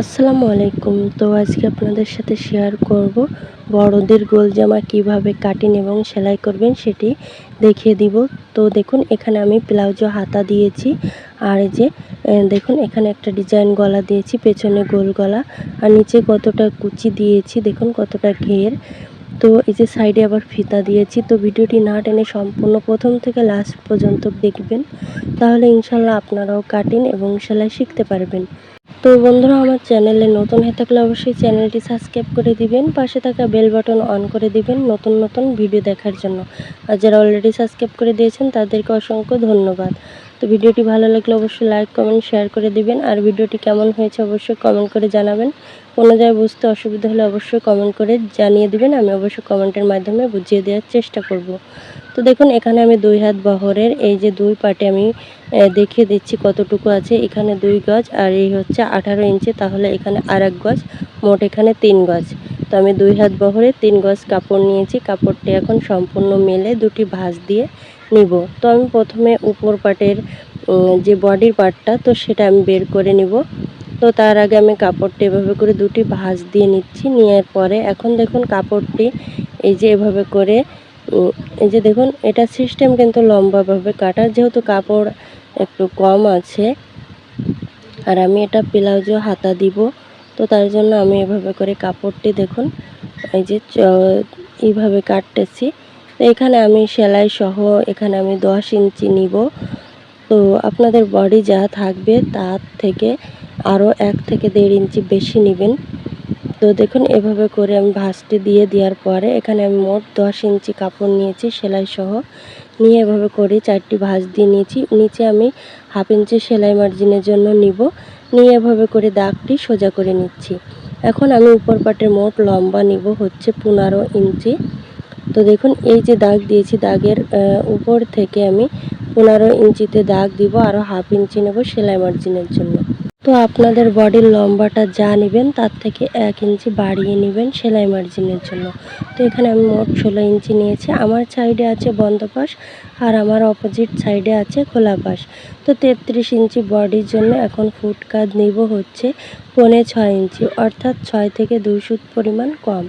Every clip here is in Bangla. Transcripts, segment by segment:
আসসালামু আলাইকুম। তো আজকে আপনাদের সাথে শেয়ার করব বড়দের গোল জামা কীভাবে কাটিং এবং সেলাই করবেন সেটি দেখিয়ে দিব। তো দেখুন, এখানে আমি প্লাউজো হাতা দিয়েছি। আর যে দেখুন, এখানে একটা ডিজাইন গলা দিয়েছি, পেছনে গোল গলা। আর নিচে কতটা কুচি দিয়েছি, দেখুন কতটা ঘের। তো এই যে সাইডে আবার ফিতা দিয়েছি, তো ভিডিওটি না টেনে সম্পূর্ণ প্রথম থেকে লাস্ট পর্যন্ত দেখবেন, তাহলে ইনশাল্লাহ আপনারাও কাটিং এবং সেলাই শিখতে পারবেন। তো বন্ধুরা, আমার চ্যানেলে নতুন হয়ে থাকলে অবশ্যই চ্যানেলটি সাবস্ক্রাইব করে দিবেন, পাশে থাকা বেল বাটন অন করে দিবেন নতুন নতুন ভিডিও দেখার জন্য। আর যারা অলরেডি সাবস্ক্রাইব করে দিয়েছেন, তাদেরকে অসংখ্য ধন্যবাদ। তো ভিডিওটি ভালো লাগলে অবশ্যই লাইক কমেন্ট শেয়ার করে দিবেন। আর ভিডিওটি কেমন হয়েছে অবশ্যই কমেন্ট করে জানাবেন। কোনো জায়গায় বুঝতে অসুবিধা হলে অবশ্যই কমেন্ট করে জানিয়ে দিবেন। আমি অবশ্যই কমেন্টের মাধ্যমে বুঝিয়ে দেওয়ার চেষ্টা করব। তো দেখুন, এখানে আমি দুই হাত বহরের এই যে দুই পাটে আমি দেখিয়ে দিচ্ছি কতটুকু আছে। এখানে দুই গজ আর এই হচ্ছে আঠারো ইঞ্চি। তাহলে এখানে আর এক গজ, মোট এখানে তিন গজ। তো আমি দুই হাত বহরে তিন গজ কাপড় নিয়েছি। কাপড়টি এখন সম্পূর্ণ মেলে দুটি ভাঁজ দিয়ে নিব। তো আমি প্রথমে উপর পাটের যে বডির পার্টটা তো সেটা আমি বের করে নিব। তো তার আগে আমি কাপড়টি এভাবে করে দুটি ভাঁজ দিয়ে নিচ্ছি, নেওয়ার পরে এখন দেখুন কাপড়টি এই যে এভাবে করে এই যে দেখুন, এটা সিস্টেম কিন্তু লম্বাভাবে কাটার যেহেতু কাপড় একটু কম আছে। আর আমি এটা ব্লাউজও হাতা দিব, তো তার জন্য আমি এভাবে করে কাপড়টি দেখুন, এই যে এইভাবে কাটতেছি। এখানে আমি সেলাই সহ এখানে আমি দশ ইঞ্চি নিব। তো আপনাদের বডি যা থাকবে তার থেকে আরও এক থেকে দেড় ইঞ্চি বেশি নেবেন। তো দেখুন, এভাবে করে আমি ভাঁজটি দিয়ে দেওয়ার পরে এখানে আমি মোট দশ ইঞ্চি কাপড় নিয়েছি, সেলাই সহ। নিয়ে এভাবে করে চারটি ভাঁজ দিয়ে নিয়েছি। নিচে আমি হাফ ইঞ্চি সেলাই মার্জিনের জন্য নিব। নিয়ে এভাবে করে দাগটি সোজা করে নিচ্ছি। এখন আমি উপর পাটের মোট লম্বা নিব, হচ্ছে পনেরো ইঞ্চি। তো দেখুন, এই যে দাগ দিয়েছি, দাগের উপর থেকে আমি পনেরো ইঞ্চিতে দাগ দিব আরও হাফ ইঞ্চি নেব সেলাই মার্জিনের জন্য। তো আপনাদের বডির লম্বাটা যা নেবেন তার থেকে এক ইঞ্চি বাড়িয়ে নেবেন সেলাই মার্জিনের জন্য। তো এখানে আমি মোট ষোলো ইঞ্চি নিয়েছি। আমার সাইডে আছে বন্ধ পাশ আর আমার অপোজিট সাইডে আছে খোলা পাশ তো তেত্রিশ ইঞ্চি বডির জন্য এখন ফুট কাজ নিব হচ্ছে পনে ছয় ইঞ্চি, অর্থাৎ ছয় থেকে দুই সুত পরিমাণ কম।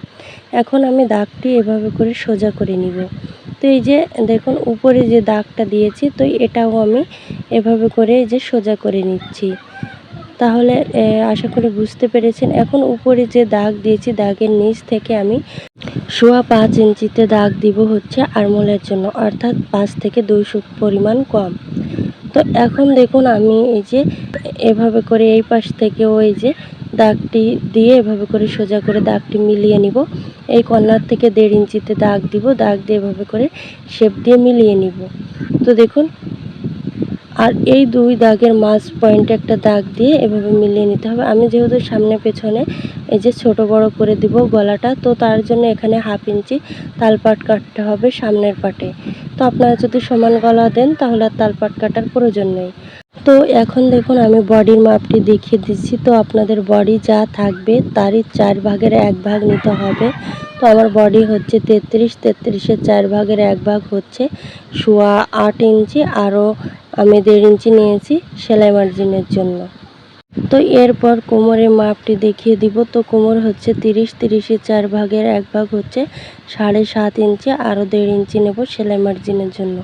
এখন আমি দাগটি এভাবে করে সোজা করে নিব। তো এই যে দেখুন, উপরে যে দাগটা দিয়েছি, তো এটাও আমি এভাবে করে যে সোজা করে নিচ্ছি। তাহলে আশা করি বুঝতে পেরেছেন। এখন উপরে যে দাগ দিয়েছি, দাগের নিচ থেকে আমি সোয়া পাঁচ ইঞ্চিতে দাগ দিব হচ্ছে আরমোলের জন্য, অর্থাৎ পাঁচ থেকে দুই পরিমাণ কম। তো এখন দেখুন, আমি এই যে এভাবে করে এই পাশ থেকে ওই যে দাগটি দিয়ে এভাবে করে সোজা করে দাগটি মিলিয়ে নিব। এই কর্নার থেকে দেড় ইঞ্চিতে দাগ দিব, দাগ দিয়ে এভাবে করে শেপ দিয়ে মিলিয়ে নিব। তো দেখুন আর এই দুই দাগের মাঝ পয়েন্টে একটা দাগ দিয়ে এভাবে মিলিয়ে নিতে হবে। আমি যেহেতু সামনে পেছনে এই যে ছোট বড় করে দিব গলাটা, তো তার জন্য এখানে হাফ ইঞ্চি তালপাট কাটতে হবে সামনের পাটে। তো আপনারা যদি সমান গলা দেন, তাহলে আর তালপাট কাটার প্রয়োজন নেই। তো এখন দেখুন, আমি বডির মাপটি দেখিয়ে দিচ্ছি। তো আপনাদের বডি যা থাকবে, তারই চার ভাগের এক ভাগ নিতে হবে। তো আমার বডি হচ্ছে তেত্রিশ, তেত্রিশের চার ভাগের এক ভাগ হচ্ছে সোয়া আট ইঞ্চি। আরও আমি দেড় ইঞ্চি নিয়েছি সেলাই মার্জিনের জন্য। তো এরপর কোমরের মাপটি দেখিয়ে দিব। তো কোমর হচ্ছে তিরিশ, তিরিশে চার ভাগের এক ভাগ হচ্ছে সাড়ে সাত ইঞ্চি, আরও দেড় ইঞ্চি নেব সেলাই মার্জিনের জন্য।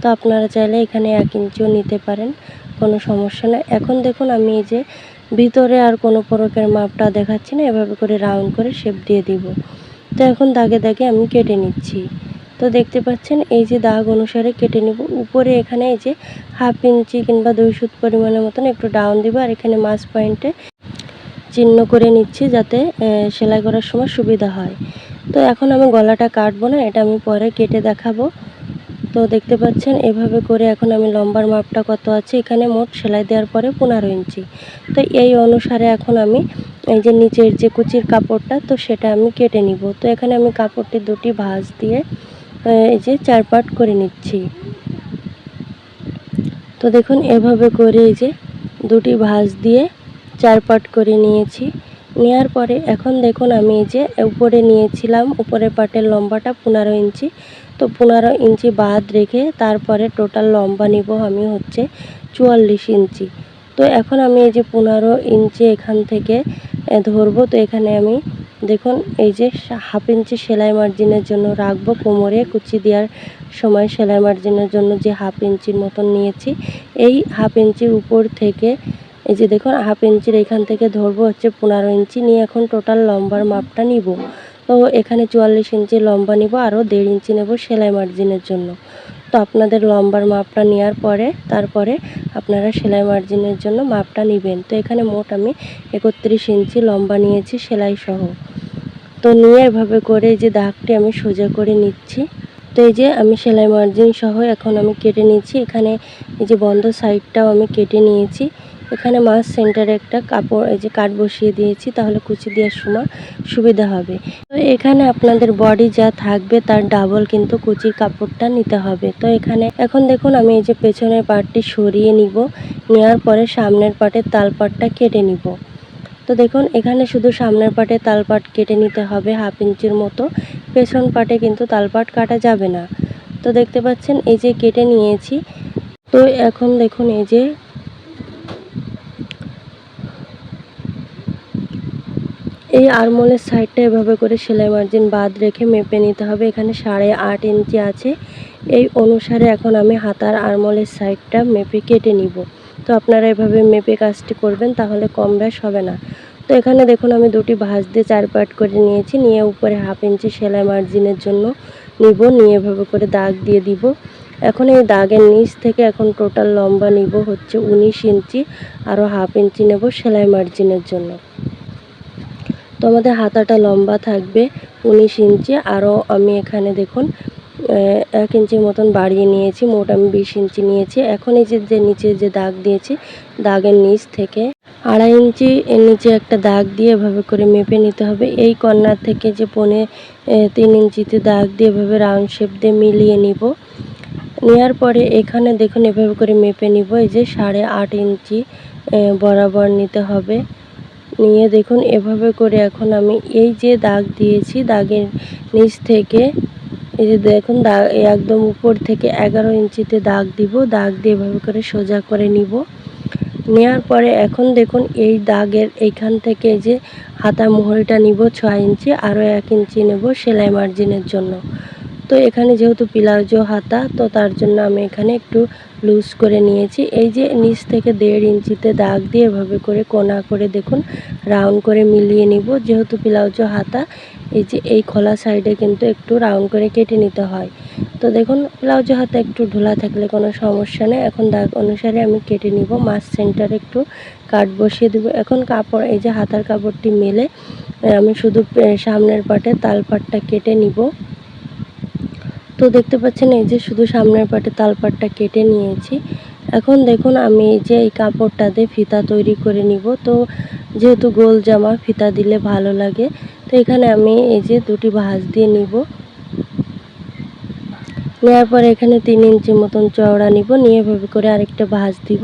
তো আপনারা চাইলে এখানে এক ইঞ্চিও নিতে পারেন, কোনো সমস্যা নেই। এখন দেখুন আমি এই যে ভিতরে আর কোনো প্রকার মাপটা দেখাচ্ছি না, এভাবে করে রাউন্ড করে শেপ দিয়ে দিব। তো এখন দাগে দাগে আমি কেটে নিচ্ছি। তো দেখতে পাচ্ছেন, এই যে দাগ অনুসারে কেটে নেব। উপরে এখানে এই যে হাফ ইঞ্চি কিংবা দুই সুত পরিমাণের মতন একটু ডাউন দিব আর এখানে মাছ পয়েন্টে চিহ্ন করে নিচ্ছি যাতে সেলাই করার সময় সুবিধা হয়। তো এখন আমি গলাটা কাটবো না, এটা আমি পরে কেটে দেখাবো। তো দেখতে পাচ্ছেন, এভাবে করে এখন আমি লম্বার মাপটা কত আছে, এখানে মোট সেলাই দেওয়ার পরে পনেরো ইঞ্চি। তো এই অনুসারে এখন আমি এই যে নিচের যে কুচির কাপড়টা, তো সেটা আমি কেটে নিব। তো এখানে আমি কাপড়টি দুটি ভাঁজ দিয়ে এই যে চার পাট করে নিচ্ছি। তো দেখুন, এভাবে করে এই যে দুটি ভাঁজ দিয়ে চার পাট করে নিয়েছি। নেওয়ার পরে এখন দেখুন, আমি এই যে উপরে নিয়েছিলাম, উপরে পাটের লম্বাটা পনেরো ইঞ্চি। তো পনেরো ইঞ্চি বাদ রেখে তারপরে টোটাল লম্বা নিব আমি হচ্ছে চুয়াল্লিশ ইঞ্চি। তো এখন আমি এই যে পনেরো ইঞ্চি এখান থেকে ধরবো। তো এখানে আমি দেখুন, এই যে হাফ ইঞ্চি সেলাই মার্জিনের জন্য রাখব কোমরে। কুচি দেওয়ার সময় সেলাই মার্জিনের জন্য যে হাফ ইঞ্চির মতন নিয়েছি, এই হাফ ইঞ্চির উপর থেকে, এই যে দেখুন, হাফ ইঞ্চির এখান থেকে ধরবো হচ্ছে পনেরো ইঞ্চি। নিয়ে এখন টোটাল লম্বার মাপটা নিব। তো এখানে চুয়াল্লিশ ইঞ্চি লম্বা নিব, আরও দেড় ইঞ্চি নেব সেলাই মার্জিনের জন্য। তো আপনাদের লম্বার মাপটা নেওয়ার পরে, তারপরে আপনারা সেলাই মার্জিনের জন্য মাপটা নেবেন। তো এখানে মোট আমি একত্রিশ ইঞ্চি লম্বা নিয়েছি সেলাই সহ। তো নিয়ে এভাবে করে যে দাগটি আমি সোজা করে নিচ্ছি। তো এই যে আমি সেলাই মার্জিন সহ এখন আমি কেটে নিয়েছি এখানে এই যে বন্ধ সাইডটাও আমি কেটে নিয়েছি। এখানে মাছ সেন্টারে একটা কাপড়, এই যে কাঠ বসিয়ে দিয়েছি, তাহলে কুচি দেওয়ার সময় সুবিধা হবে। তো এখানে আপনাদের বডি যা থাকবে, তার ডাবল কিন্তু কুচির কাপড়টা নিতে হবে। তো এখানে এখন দেখুন, আমি এই যে পেছনের পার্টটি সরিয়ে নিব, নেওয়ার পরে সামনের পাটের তালপাটটা কেটে নিব। তো দেখুন, এখানে শুধু সামনের পাটে তালপাট কেটে নিতে হবে, হাফ ইঞ্চির মতো। পেছন পাটে কিন্তু তালপাট কাটা যাবে না। তো দেখতে পাচ্ছেন, এই যে কেটে নিয়েছি। তো এখন দেখুন, এই যে এই আরমোলের সাইডটা এভাবে করে সেলাই মার্জিন বাদ রেখে মেপে নিতে হবে। এখানে সাড়ে আট ইঞ্চি আছে। এই অনুসারে এখন আমি হাতার আরমোলের সাইডটা মেপে কেটে নিব। তো আপনারা এভাবে মেপে কাজটি করবেন, তাহলে কম ব্যাস হবে না। তো এখানে দেখুন, আমি দুটি ভাঁজ দিয়ে চার পাট করে নিয়েছি। নিয়ে উপরে হাফ ইঞ্চি সেলাই মার্জিনের জন্য নিব। নিয়ে এভাবে করে দাগ দিয়ে দিব। এখন এই দাগের নিচ থেকে এখন টোটাল লম্বা নিব হচ্ছে উনিশ ইঞ্চি। আরও হাফ ইঞ্চি নেব সেলাই মার্জিনের জন্য। তো আমাদের হাতাটা লম্বা থাকবে উনিশ ইঞ্চি। আরও আমি এখানে দেখুন এক ইঞ্চির মতন বাড়িয়ে নিয়েছি, মোট আমি বিশ ইঞ্চি নিয়েছি। এখন এই যে যে নিচে যে দাগ দিয়েছি, দাগের নিচ থেকে আড়াই ইঞ্চি এর নিচে একটা দাগ দিয়ে এভাবে করে মেপে নিতে হবে। এই কর্নার থেকে যে পনে তিন ইঞ্চিতে দাগ দিয়ে এভাবে রাউন্ড শেপ দিয়ে মিলিয়ে নিব। নেওয়ার পরে এখানে দেখুন এভাবে করে মেপে নিব। এই যে সাড়ে আট ইঞ্চি বরাবর নিতে হবে। নিয়ে দেখুন, এভাবে করে এখন আমি এই যে দাগ দিয়েছি, দাগের নিচ থেকে, এই যে দেখুন দাগ একদম উপর থেকে এগারো ইঞ্চিতে দাগ দিব, দাগ দিয়ে এভাবে করে সোজা করে নিব। নেওয়ার পরে এখন দেখুন, এই দাগের এইখান থেকে যে হাতা মোহরিটা নিব ছয় ইঞ্চি, আরও এক ইঞ্চি নেব সেলাই মার্জিনের জন্য। তো এখানে যেহেতু পিলাজো হাতা, তো তার জন্য আমি এখানে একটু লুজ করে নিয়েছি। এই যে নিচ থেকে দেড় ইঞ্চিতে দাগ দিয়ে এভাবে করে কোনা করে দেখুন, রাউন্ড করে মিলিয়ে নিব। যেহেতু পিলাউজো হাতা, এই যে এই খোলা সাইডে কিন্তু একটু রাউন্ড করে কেটে নিতে হয়। তো দেখুন ব্লাউজের হাতে একটু ঢোলা থাকলে কোনো সমস্যা নেই। এখন দাগ অনুসারে আমি কেটে নিব মাছ সেন্টারে একটু কাট বসিয়ে দেবো। এখন কাপড়, এই যে হাতার কাপড়টি মেলে, আমি শুধু সামনের পাটে তাল পাটটা কেটে নিব। তো দেখতে পাচ্ছেন, এই যে শুধু সামনের পাটে তালপাটটা কেটে নিয়েছি। এখন দেখুন, আমি এই যে এই কাপড়টা দিয়ে ফিতা তৈরি করে নিব। তো যেহেতু গোল জামা, ফিতা দিলে ভালো লাগে। তো এখানে আমি এই যে দুটি ভাঁজ দিয়ে নিব। নেওয়ার পরে এখানে তিন ইঞ্চি মতন চওড়া নিব। নিয়ে এভাবে করে আরেকটা ভাঁজ দিব।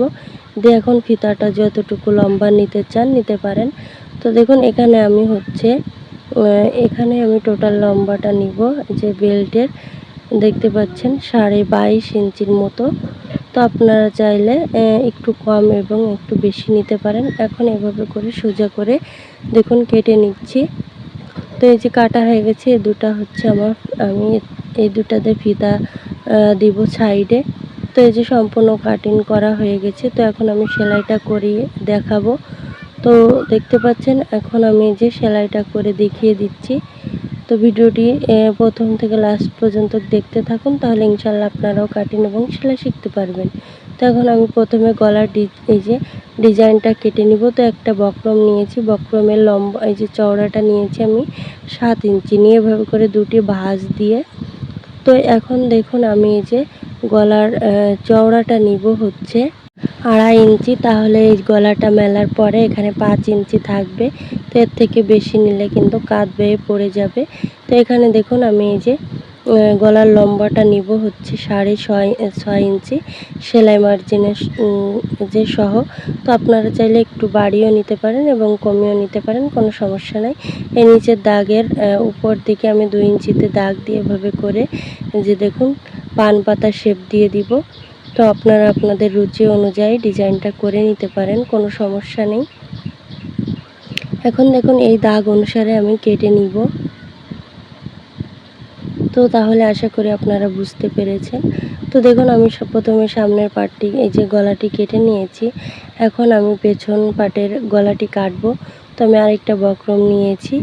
দিয়ে এখন ফিতাটা যতটুকু লম্বা নিতে চান, নিতে পারেন। তো দেখুন, এখানে আমি হচ্ছে এখানে আমি টোটাল লম্বাটা নিব যে বেল্টের। দেখতে পাচ্ছেন, সাড়ে বাইশ ইঞ্চির মতো। তো আপনারা চাইলে একটু কম এবং একটু বেশি নিতে পারেন। এখন এভাবে করে সোজা করে দেখুন কেটে নিচ্ছি। তো এই যে কাটা হয়ে গেছে এই দুটা হচ্ছে আমার, আমি এই দুটাতে ফিতা দিব সাইডে। তো এই যে সম্পূর্ণ কাটিং করা হয়ে গেছে, তো এখন আমি সেলাইটা করিয়ে দেখাবো। তো দেখতে পাচ্ছেন, এখন আমি যে সেলাইটা করে দেখিয়ে দিচ্ছি তো ভিডিওটি প্রথম থেকে লাস্ট পর্যন্ত দেখতে থাকুন, তাহলে ইনশাল্লাহ আপনারাও কাটিং এবং সেলাই শিখতে পারবেন। তো এখন আমি প্রথমে গলার এই যে ডিজাইনটা কেটে নিব। তো একটা বক্রম নিয়েছি, বক্রমের লম্বা, এই যে চওড়াটা নিয়েছি আমি সাত ইঞ্চি। নিয়ে এভাবে করে দুটি ভাঁজ দিয়ে, তো এখন দেখুন আমি এই যে গলার চওড়াটা নিব হচ্ছে। আড়াই ইঞ্চি, তাহলে এই গলাটা মেলার পরে এখানে পাঁচ ইঞ্চি থাকবে। তো এর থেকে বেশি নিলে কিন্তু কাঁধ বেয়ে পড়ে যাবে। তো এখানে দেখুন আমি এই যে গলার লম্বাটা নিব হচ্ছে সাড়ে ছয় ছয় ইঞ্চি, সেলাই মার্জিনের যে সহ। তো আপনারা চাইলে একটু বাড়িয়েও নিতে পারেন এবং কমিয়েও নিতে পারেন, কোনো সমস্যা নাই। এই নিচের দাগের উপর দিকে আমি দুই ইঞ্চিতে দাগ দিয়ে এভাবে করে যে দেখুন, পান পাতা শেপ দিয়ে দিব। তো আপনারা আপনাদের রুচি অনুযায়ী ডিজাইনটা করে নিতে পারেন, কোনো সমস্যা নেই। এখন দেখুন এই দাগ অনুসারে আমি কেটে নিব। তো তাহলে আশা করি আপনারা বুঝতে পেরেছেন। তো দেখুন আমি প্রথমে সামনের পাটটি, এই যে গলাটি কেটে নিয়েছি। এখন আমি পেছন পাটের গলাটি কাটবো। তো আমি আরেকটা বক্রম নিয়েছি।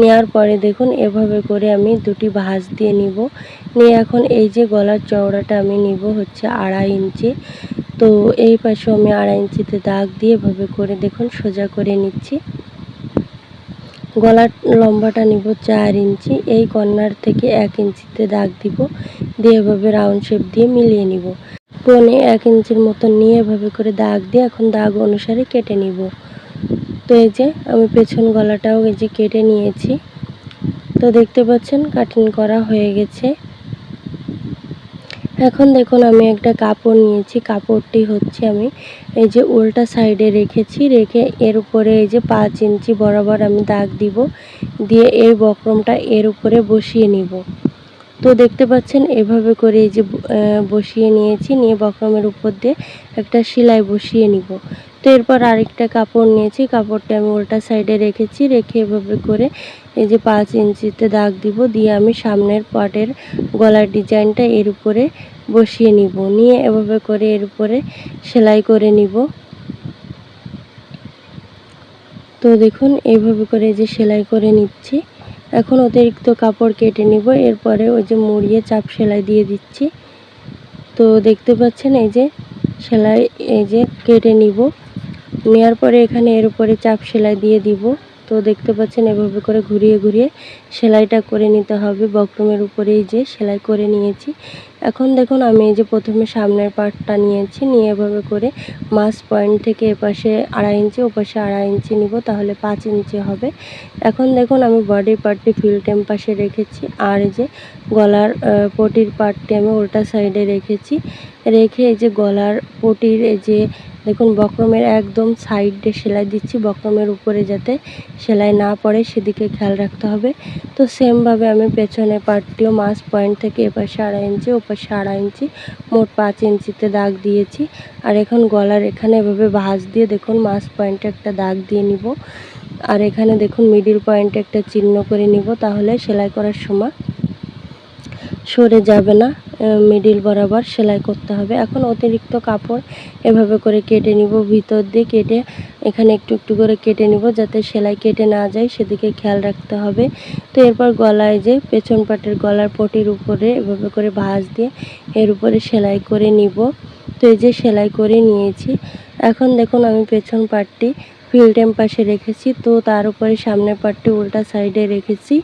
নেওয়ার পরে দেখুন, এভাবে করে আমি দুটি ভাঁজ দিয়ে নিব। নিয়ে এখন এই যে গলার চওড়াটা আমি নিব হচ্ছে আড়াই ইঞ্চি। তো এই পাশে আমি আড়াই ইঞ্চিতে দাগ দিয়ে এভাবে করে দেখুন, সোজা করে নিচ্ছি। গলার লম্বাটা নিব চার ইঞ্চি। এই কর্নার থেকে এক ইঞ্চিতে দাগ দিব। দিয়ে এভাবে রাউন্ড শেপ দিয়ে মিলিয়ে নিব। পনে এক ইঞ্চির মতন নিয়ে এভাবে করে দাগ দিয়ে এখন দাগ অনুসারে কেটে নিব। তো এই যে আমি পেছন গলাটাও এই যে কেটে নিয়েছি। তো দেখতে পাচ্ছেন কাটিং করা হয়ে গেছে। এখন দেখুন আমি একটা কাপড় নিয়েছি, কাপড়টি হচ্ছে আমি এই যে উল্টা সাইডে রেখেছি, রেখে এর উপরে এই যে পাঁচ ইঞ্চি বরাবর আমি দাগ দিব, দিয়ে এই বক্রমটা এর উপরে বসিয়ে নিব। তো দেখতে পাচ্ছেন এভাবে করে এই যে বসিয়ে নিয়েছি, নিয়ে বক্রমের উপর দিয়ে একটা সেলাই বসিয়ে নিব। তো এরপর আরেকটা কাপড় নিয়েছি। কাপড়টা আমি উল্টা সাইডে রেখেছি। রেখে এভাবে করে এই যে পাঁচ ইঞ্চিতে দাগ দিব দিয়ে আমি সামনের পাটের গলার ডিজাইনটা এর উপরে বসিয়ে নিব। নিয়ে এভাবে করে এর উপরে সেলাই করে নিব। তো দেখুন এইভাবে করে যে সেলাই করে নিচ্ছি। এখন অতিরিক্ত কাপড় কেটে নিব। এরপরে ওই যে মুড়িয়ে চাপ সেলাই দিয়ে দিচ্ছি। তো দেখতে পাচ্ছেন এই যে সেলাই, এই যে কেটে নিব। নেওয়ার পরে এখানে এর উপরে চাপ সেলাই দিয়ে দিব। তো দেখতে পাচ্ছেন, এভাবে করে ঘুরিয়ে ঘুরিয়ে সেলাইটা করে নিতে হবে। বক্রমের উপরেই যে সেলাই করে নিয়েছি এখন দেখুন, আমি এই যে প্রথমে সামনের পার্টটা নিয়েছি, নিয়ে এভাবে করে মাস পয়েন্ট থেকে এপাশে আড়াই ইঞ্চি, ওপাশে আড়াই ইঞ্চি নিব, তাহলে পাঁচ ইঞ্চি হবে। এখন দেখুন, আমি বডির পার্টটি ফিল টেম পাশে রেখেছি, আর এই যে গলার পটির পার্টটি আমি উল্টা সাইডে রেখেছি। রেখে এই যে গলার পটির, এই যে দেখুন, বক্রমের একদম সাইডে সেলাই দিচ্ছি, বক্রমের উপরে যাতে সেলাই না পড়ে, সেদিকে খেয়াল রাখতে হবে। তো সেমভাবে আমি পেছনে পার্টটিও মাস পয়েন্ট থেকে এপাশে আড়াই ইঞ্চি, ওপাশে আড়াই ইঞ্চি, মোট পাঁচ ইঞ্চিতে দাগ দিয়েছি। আর এখন গলার এখানে এভাবে ভাঁজ দিয়ে দেখুন মাস পয়েন্টে একটা দাগ দিয়ে নিব। আর এখানে দেখুন মিডিল পয়েন্টে একটা চিহ্ন করে নিব, তাহলে সেলাই করার সময় সরে যাবে না। মিডিল বরাবর সেলাই করতে হবে। এখন অতিরিক্ত কাপড় এভাবে করে কেটে নিব, ভিতর দিয়ে কেটে এখানে একটু একটু করে কেটে নিব যাতে সেলাই কেটে না যায়, সেদিকে খেয়াল রাখতে হবে। তো এরপর গলায় যে পেছন পাটের গলার পটির উপরে এভাবে করে ভাঁজ দিয়ে এর উপরে সেলাই করে নিব। তো এই যে সেলাই করে নিয়েছি। এখন দেখুন আমি পেছন পাটটি ফিল্টেম পাশে রেখেছি। তো তার উপরে সামনের পাটটি উল্টা সাইডে রেখেছি।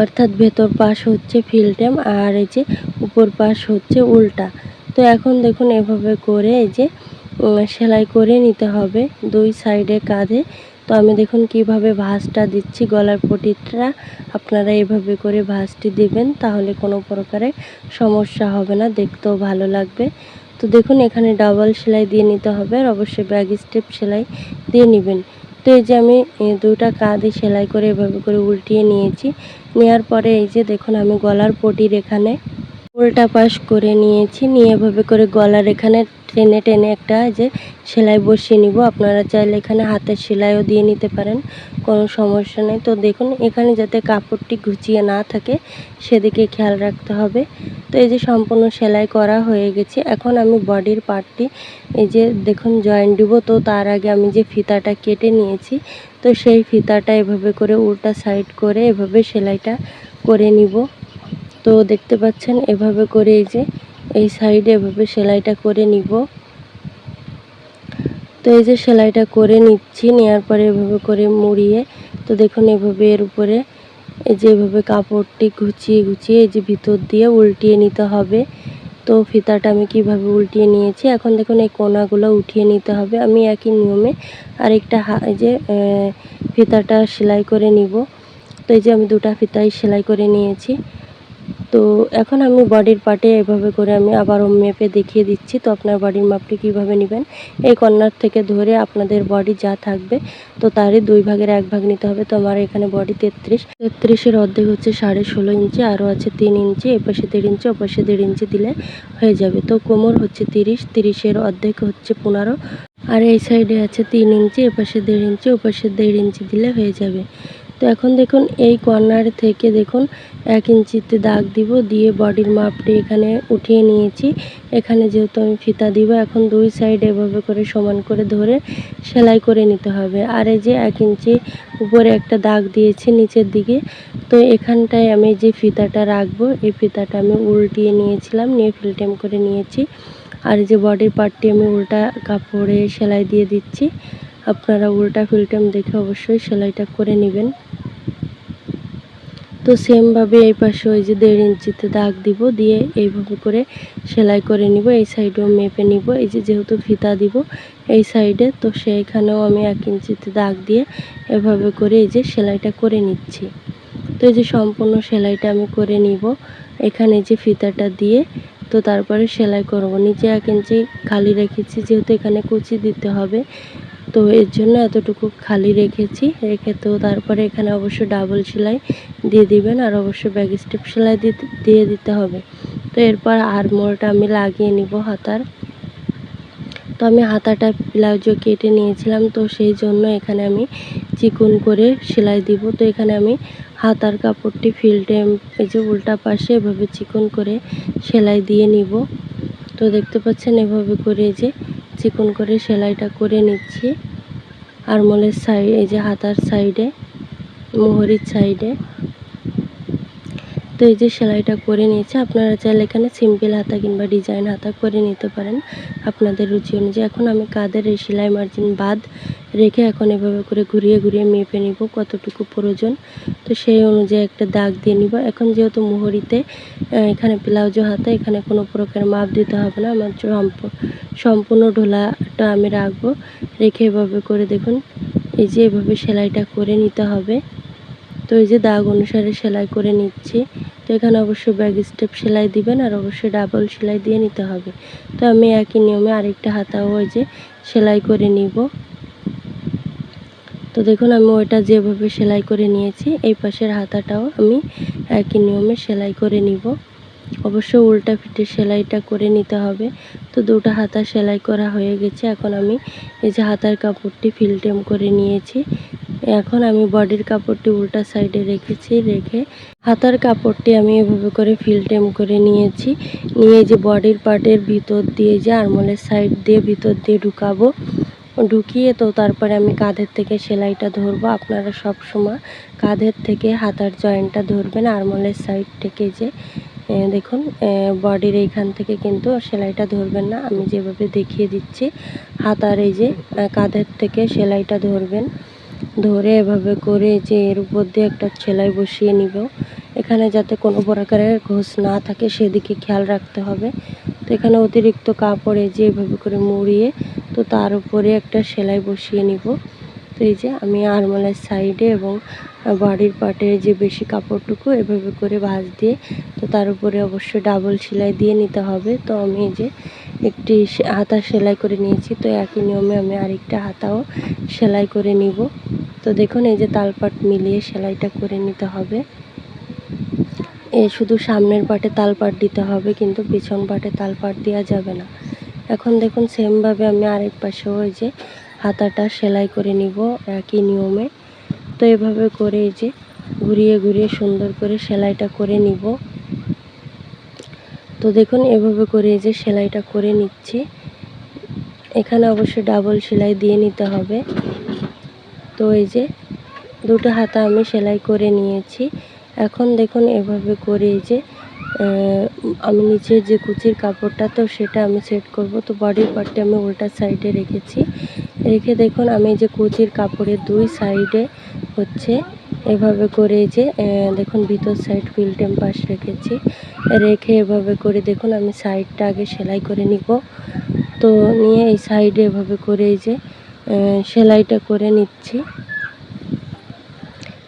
অর্থাৎ ভেতর পাশ হচ্ছে ফিল্টেম আর এই যে উপর পাশ হচ্ছে উল্টা। তো এখন দেখুন এভাবে করে এই যে সেলাই করে নিতে হবে দুই সাইডে কাঁধে। তো আমি দেখুন কীভাবে ভাঁজটা দিচ্ছি গলার পটিটা। আপনারা এভাবে করে ভাঁজটি দেবেন তাহলে কোনো প্রকারে সমস্যা হবে না, দেখতেও ভালো লাগবে। তো দেখুন এখানে ডাবল সেলাই দিয়ে নিতে হবে আর অবশ্যই ব্যাগ স্টেপ সেলাই দিয়ে নেবেন। তো এই যে আমি দুটা কাঁধে সেলাই করে এভাবে করে উল্টিয়ে নিয়েছি। নেওয়ার পরে এই যে দেখুন আমি গলার পটির এখানে উল্টা পাশ করে নিয়েছি। নিয়ে এভাবে করে গলার এখানে টেনে টেনে একটা যে সেলাই বসিয়ে নিব। আপনারা চাইলে এখানে হাতের সেলাইও দিয়ে নিতে পারেন, কোনো সমস্যা নেই। তো দেখুন, এখানে যাতে কাপড়টি ঘুচিয়ে না থাকে, সেদিকে খেয়াল রাখতে হবে। তো এই যে সম্পূর্ণ সেলাই করা হয়ে গেছে। এখন আমি বডির পার্টটি, এই যে দেখুন জয়েন্ট দিব, তো তার আগে আমি যে ফিতাটা কেটে নিয়েছি, তো সেই ফিতাটা এভাবে করে উল্টা সাইড করে এভাবে সেলাইটা করে নিব। তো দেখতে পাচ্ছেন, এভাবে করে এই যে এই সাইডে এভাবে সেলাইটা করে নিব। তো এই যে সেলাইটা করে নিচ্ছি নেওয়ার পরে এভাবে করে মুড়িয়ে, তো দেখুন এভাবে এর উপরে এই যে এভাবে কাপড়টি গুছিয়ে গুছিয়ে এই যে ভিতর দিয়ে উল্টিয়ে নিতে হবে। তো ফিতাটা আমি কীভাবে উল্টিয়ে নিয়েছি? এখন দেখুন এই কোনাগুলো উঠিয়ে নিতে হবে। আমি একই নিয়মে আরেকটা হা- এই যে ফিতাটা সেলাই করে নিব। তো এই যে আমি দুটা ফিতাই সেলাই করে নিয়েছি। তো এখন আমি বডির পার্টে এভাবে করে আমি আবারও মেপে দেখিয়ে দিচ্ছি। তো আপনার বডির মাপটি কীভাবে নেবেন? এই কর্নার থেকে ধরে আপনাদের বডি যা থাকবে, তো তারই দুই ভাগের এক ভাগ নিতে হবে। তো আমার এখানে বডি তেত্রিশ। তেত্রিশের অর্ধেক হচ্ছে সাড়ে ষোলো ইঞ্চি, আরও আছে তিন ইঞ্চি, এপাশে দেড় ইঞ্চি, ওপাশে দেড় ইঞ্চি দিলে হয়ে যাবে। তো কোমর হচ্ছে তিরিশ, তিরিশের অর্ধেক হচ্ছে পনেরো। আর এই সাইডে আছে তিন ইঞ্চি, এপাশে দেড় ইঞ্চি, ওপাশে দেড় ইঞ্চি দিলে হয়ে যাবে। তো এখন দেখুন, এই কর্নার থেকে দেখুন, এক ইঞ্চিতে দাগ দিব, দিয়ে বডির মাপটি এখানে উঠিয়ে নিয়েছি। এখানে যেহেতু আমি ফিতা দিব, এখন দুই সাইড এভাবে করে সমান করে ধরে সেলাই করে নিতে হবে। আর এই যে এক ইঞ্চি উপরে একটা দাগ দিয়েছি নিচের দিকে, তো এখানটায় আমি যে ফিতাটা রাখব, এই ফিতাটা আমি উল্টিয়ে নিয়েছিলাম, নিয়ে ফিলটেম করে নিয়েছি। আর যে বডির পার্টটি আমি উল্টা কাপড়ে সেলাই দিয়ে দিচ্ছি। আপনারা উল্টা ফিলটেম দেখে অবশ্যই সেলাইটা করে নেবেন। তো সেমভাবে এই পাশে ওই যে দেড় ইঞ্চিতে দাগ দিব, দিয়ে এইভাবে করে সেলাই করে নিব, এই সাইডেও মেপে নিব, এই যে যেহেতু ফিতা দিব এই সাইডে, তো সেইখানেও আমি এক ইঞ্চিতে দাগ দিয়ে এভাবে করে এই যে সেলাইটা করে নিচ্ছি। তো এই যে সম্পূর্ণ সেলাইটা আমি করে নিব, এখানে যে ফিতাটা দিয়ে, তো তারপরে সেলাই করব। নিচে এক ইঞ্চি খালি রেখেছি, যেহেতু এখানে কুচি দিতে হবে তো এর জন্য এতটুকু খালি রেখেছি। রেখে তো তারপরে এখানে অবশ্য ডাবল সেলাই দিয়ে দিবেন আর অবশ্য ব্যাগ স্টেপ সেলাই দিয়ে দিতে হবে। তো এরপর আরমোলটা আমি লাগিয়ে নিব হাতার। তো আমি হাতাটা ব্লাউজও কেটে নিয়েছিলাম, তো সেই জন্য এখানে আমি চিকন করে সেলাই দিব। তো এখানে আমি হাতার কাপড়টি ফিল্টে এই যে উল্টা পাশে এভাবে চিকন করে সেলাই দিয়ে নিব। তো দেখতে পাচ্ছেন এভাবে করে যে চিকন করে সেলাইটা করে নিচ্ছি। আরমোলের সাইড এই যে হাতার সাইডে মোহরির সাইডে। তো এই যে সেলাইটা করে নিয়েছে, আপনারা চাইলে এখানে সিম্পল হাতা কিংবা ডিজাইন হাতা করে নিতে পারেন আপনাদের রুচি অনুযায়ী। এখন আমি কাদের এই সেলাই মার্জিন বাদ রেখে এখন এভাবে করে ঘুরিয়ে ঘুরিয়ে মেপে নিব কতটুকু প্রয়োজন। তো সেই অনুযায়ী একটা দাগ দিয়ে নিব। এখন যেহেতু মোহরিতে এখানে ব্লাউজও হাতা, এখানে কোনো প্রকার মাপ দিতে হবে না। আমার সম্পূর্ণ ঢোলাটা আমি রাখব। রেখে এভাবে করে দেখুন, এই যে এভাবে সেলাইটা করে নিতে হবে। তো এই যে দাগ অনুসারে সেলাই করে নিচ্ছি। তো এখানে অবশ্যই ব্যাগ স্টেপ সেলাই দিবেন আর অবশ্যই ডাবল সেলাই দিয়ে নিতে হবে। তো আমি একই নিয়মে আরেকটা হাতাও ওই যে সেলাই করে নিব। তো দেখুন, আমি ওইটা যেভাবে সেলাই করে নিয়েছি, এই পাশের হাতাটাও আমি একই নিয়মে সেলাই করে নিব। অবশ্য উল্টা ফিটে সেলাইটা করে নিতে হবে। তো দুটো হাতা সেলাই করা হয়ে গেছে। এখন আমি এই যে হাতার কাপড়টি ফিলটেম করে নিয়েছি। এখন আমি বডির কাপড়টি উল্টা সাইডে রেখেছি, রেখে হাতার কাপড়টি আমি এভাবে করে ফিলটেম করে নিয়েছি। নিয়ে যে বডির পার্টের ভিতর দিয়ে যে আরমোলের সাইড দিয়ে ভিতর দিয়ে ঢুকাবো। ঢুকিয়ে তো তারপরে আমি কাঁধের থেকে সেলাইটা ধরবো। আপনারা সব সময় কাঁধের থেকে হাতার জয়েন্টটা ধরবেন আরমোলের সাইড থেকে যে দেখুন বডির এইখান থেকে কিন্তু সেলাইটা ধরবেন না। আমি যেভাবে দেখিয়ে দিচ্ছি, হাতার এই যে কাঁধের থেকে সেলাইটা ধরবেন। ধরে এভাবে করে যে এর উপর দিয়ে একটা সেলাই বসিয়ে নিব। এখানে যাতে কোনো প্রকারের ঘোষ না থাকে, সেদিকে খেয়াল রাখতে হবে। তো এখানে অতিরিক্ত কাপড়ে যে এভাবে করে মুড়িয়ে, তো তার উপরে একটা সেলাই বসিয়ে নিব। তো এই যে আমি আরমোলের সাইডে এবং বডির পার্টের যে বেশি কাপড়টুকু এভাবে করে ভাঁজ দিয়ে, তো তার উপরে অবশ্যই ডাবল সেলাই দিয়ে নিতে হবে। তো আমি এই যে একটি হাতা সেলাই করে নিয়েছি, তো একই নিয়মে আমি আরেকটা হাতাও সেলাই করে নিব। তো দেখুন, এই যে তালপাট মিলিয়ে সেলাইটা করে নিতে হবে। এ শুধু সামনের পাটে তালপাট দিতে হবে, কিন্তু পিছন পাটে তালপাট দেওয়া যাবে না। এখন দেখুন সেমভাবে আমি আরেক পাশেও ওই যে হাতাটা সেলাই করে নিব একই নিয়মে। তো এভাবে করে এই যে ঘুরিয়ে ঘুরিয়ে সুন্দর করে সেলাইটা করে নিব। তো দেখুন, এভাবে করে এই যে সেলাইটা করে নিচ্ছি। এখানে অবশ্যই ডাবল সেলাই দিয়ে নিতে হবে। তো এই যে দুটো হাতা আমি সেলাই করে নিয়েছি। এখন দেখুন, এভাবে করে যে আমি নিচে যে কুচির কাপড়টা, তো সেটা আমি সেট করব। তো বডির পার্টটা আমি উল্টা সাইডে রেখেছি। রেখে দেখুন, আমি যে কুচির কাপড়ের দুই সাইডে হচ্ছে এভাবে করে যে দেখুন, ভিতর সাইড ফিল্টেম পাশ রেখেছি। রেখে এভাবে করে দেখুন, আমি সাইডটা আগে সেলাই করে নিব। তো নিয়ে এই সাইডে এভাবে করে যে সেলাইটা করে নিচ্ছি।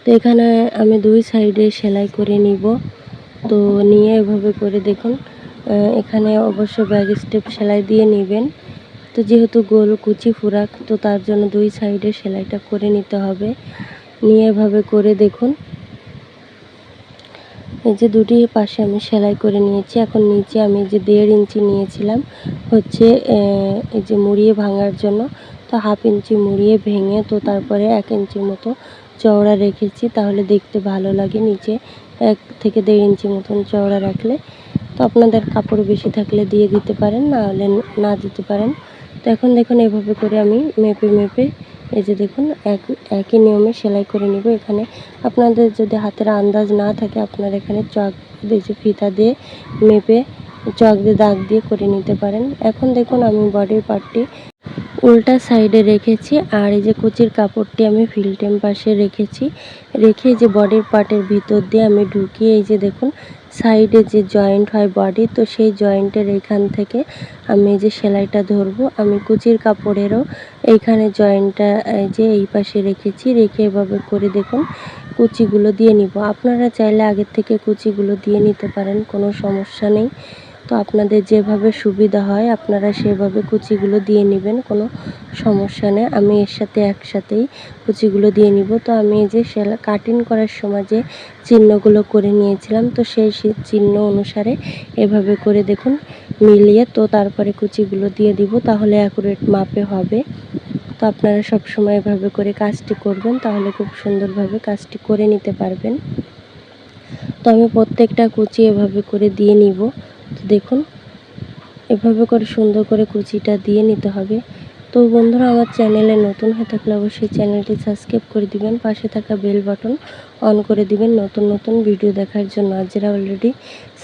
তো এখানে আমি দুই সাইডে সেলাই করে নিব। তো নিয়ে এভাবে করে দেখুন এখানে অবশ্য ব্যাগ স্টেপ সেলাই দিয়ে নেবেন। তো যেহেতু গোল, কুচি, ফুরাক, তো তার জন্য দুই সাইডে সেলাইটা করে নিতে হবে। নিয়ে এভাবে করে দেখুন। এই যে দুটি পাশে আমি সেলাই করে নিয়েছি। এখন নিচে আমি যে দেড় ইঞ্চি নিয়েছিলাম, হচ্ছে এই যে মুড়িয়ে ভাঙার জন্য। তো হাফ ইঞ্চি মুড়িয়ে ভেঙে, তো তারপরে এক ইঞ্চি মতো চওড়া রেখেছি। তাহলে দেখতে ভালো লাগে নিচে। এক থেকে দেড় ইঞ্চি মতন চওড়া রাখলে। তো আপনাদের কাপড় বেশি থাকলে দিয়ে দিতে পারেন, না হলে না দিতে পারেন। তো এখন দেখুন, এভাবে করে আমি মেপে মেপে এই যে দেখুন, এক, একই নিয়মে সেলাই করে নিব এখানে। আপনাদের যদি হাতের আন্দাজ না থাকে, আপনারা এখানে চক দিয়ে ফিতা দিয়ে মেপে চক দিয়ে, দাগ দিয়ে করে নিতে পারেন। এখন দেখুন, আমি বডির পার্টটি উল্টা সাইডে রেখেছি আর এই যে কুচির কাপড়টি আমি ফিল্টেম পাশে রেখেছি। রেখে যে বডির পার্টের ভিতর দিয়ে আমি ঢুকিয়ে, এই যে দেখুন সাইডে যে জয়েন্ট হয় বডি, তো সেই জয়েন্টের এখান থেকে আমি যে সেলাইটা ধরবো। আমি কুচির কাপড়েরও এইখানে জয়েন্টটা, এই যে এই পাশে রেখেছি। রেখে এভাবে করে দেখুন, কুচিগুলো দিয়ে নিব। আপনারা চাইলে আগের থেকে কুচিগুলো দিয়ে নিতে পারেন, কোনো সমস্যা নেই। তো আপনাদের যেভাবে সুবিধা হয়, আপনারা সেভাবে কুচিগুলো দিয়ে নেবেন, কোনো সমস্যা নেই। আমি এর সাথে একসাথেই কুচিগুলো দিয়ে নিব। তো আমি এই যে সেলা, কাটিং করার সময় যে চিহ্নগুলো করে নিয়েছিলাম, তো সেই চিহ্ন অনুসারে এভাবে করে দেখুন, মিলিয়ে তো তারপরে কুচিগুলো দিয়ে দিব, তাহলে অ্যাকুরেট মাপে হবে। তো আপনারা সব সময় এভাবে করে কাজটি করবেন, তাহলে খুব সুন্দরভাবে কাজটি করে নিতে পারবেন। তো আমি প্রত্যেকটা কুচি এভাবে করে দিয়ে নিব। দেখুন, এভাবে করে সুন্দর করে কুচিটা দিয়ে নিতে হবে। তো বন্ধুরা, আমার চ্যানেলে নতুন হয়ে থাকলে অবশ্যই চ্যানেলটি সাবস্ক্রাইব করে দিবেন, পাশে থাকা বেল বাটন অন করে দিবেন নতুন নতুন ভিডিও দেখার জন্য। আর যারা অলরেডি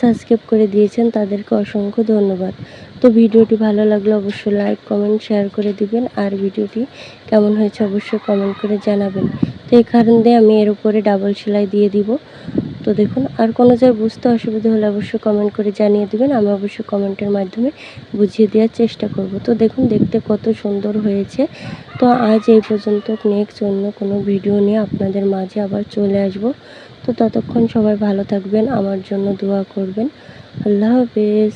সাবস্ক্রাইব করে দিয়েছেন, তাদেরকে অসংখ্য ধন্যবাদ। তো ভিডিওটি ভালো লাগলে অবশ্যই লাইক কমেন্ট শেয়ার করে দিবেন। আর ভিডিওটি কেমন হয়েছে অবশ্যই কমেন্ট করে জানাবেন। তো এই কারণ দিয়ে আমি এর উপরে ডাবল সেলাই দিয়ে দিব। তো দেখুন, আর কোনো জায়গায় বুঝতে অসুবিধা হলে অবশ্যই কমেন্ট করে জানিয়ে দেবেন। আমি অবশ্যই কমেন্টের মাধ্যমে বুঝিয়ে দেওয়ার চেষ্টা করব। তো দেখুন, দেখতে কত সুন্দর হয়েছে। তো আজ এই পর্যন্ত নেক্সট অন্য কোনো ভিডিও নিয়ে আপনাদের মাঝে আবার চলে আসব। তো ততক্ষণ সবাই ভালো থাকবেন, আমার জন্য দোয়া করবেন। আল্লাহ হাফেজ।